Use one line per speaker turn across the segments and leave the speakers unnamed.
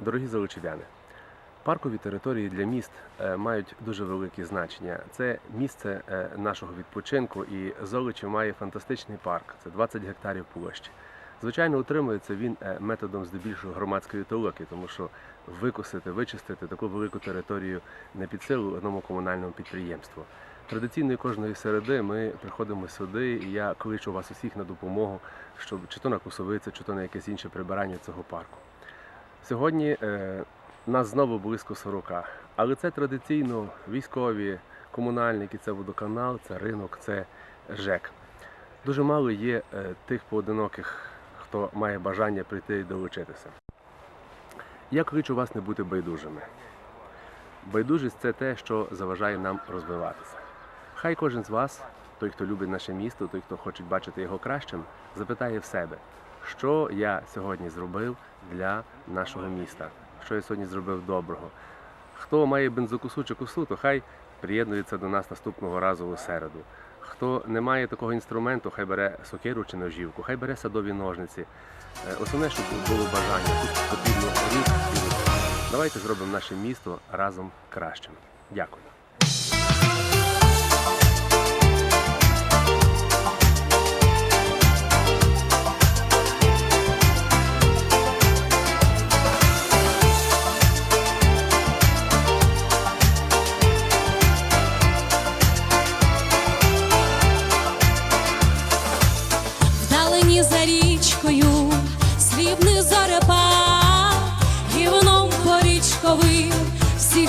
Дорогі залучів'яни, паркові території для міст е, мають дуже велике значення. Це місце е, нашого відпочинку, і Золочів має фантастичний парк. Це 20 гектарів площі. Звичайно, утримується він е, методом здебільшого громадської толоки, тому що викосити, вичистити таку велику територію не під силу одному комунальному підприємству. Традиційно кожної середи ми приходимо сюди, і я кличу вас усіх на допомогу, щоб чи то на кусовице, чи то на якесь інше прибирання цього парку. Сьогодні е, нас знову близько 40, але це традиційно військові, комунальники, це водоканал, це ринок, це ЖЕК. Дуже мало є е, тих поодиноких, хто має бажання прийти і долучитися. Я кличу вас не бути байдужими. Байдужість це те, що заважає нам розвиватися. Хай кожен з вас, той, хто любить наше місто, той, хто хоче бачити його кращим, запитає в себе, що я сьогодні зробив для нашого міста, що я сьогодні зробив доброго. Хто має бензокосу чи косу, то хай приєднується до нас наступного разу у середу. Хто не має такого інструменту, хай бере сокиру чи ножівку, хай бере садові ножниці. Е, Основне, щоб було бажання. Тут потрібно рух. Давайте зробимо наше місто разом кращим. Дякую.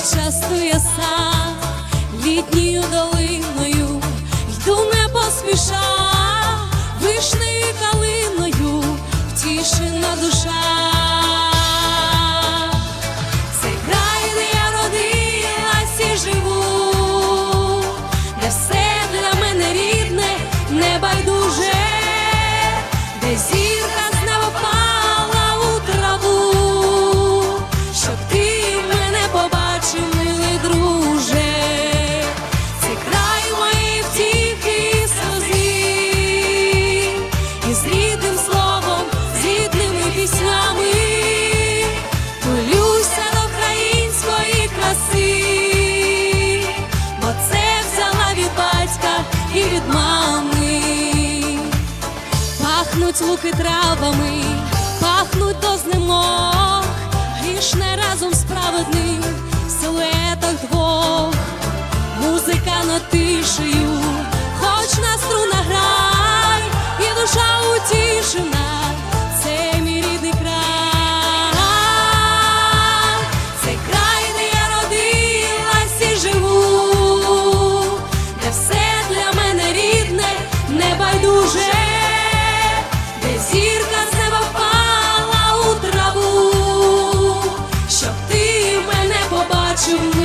Частує сад, літньою долиною йду не поспіша, вишнею калиною втішена душа. Пахнуть луки травами, пахнуть до знемог, грішне разом справедним в силуетах двох. Музика над тишею, you.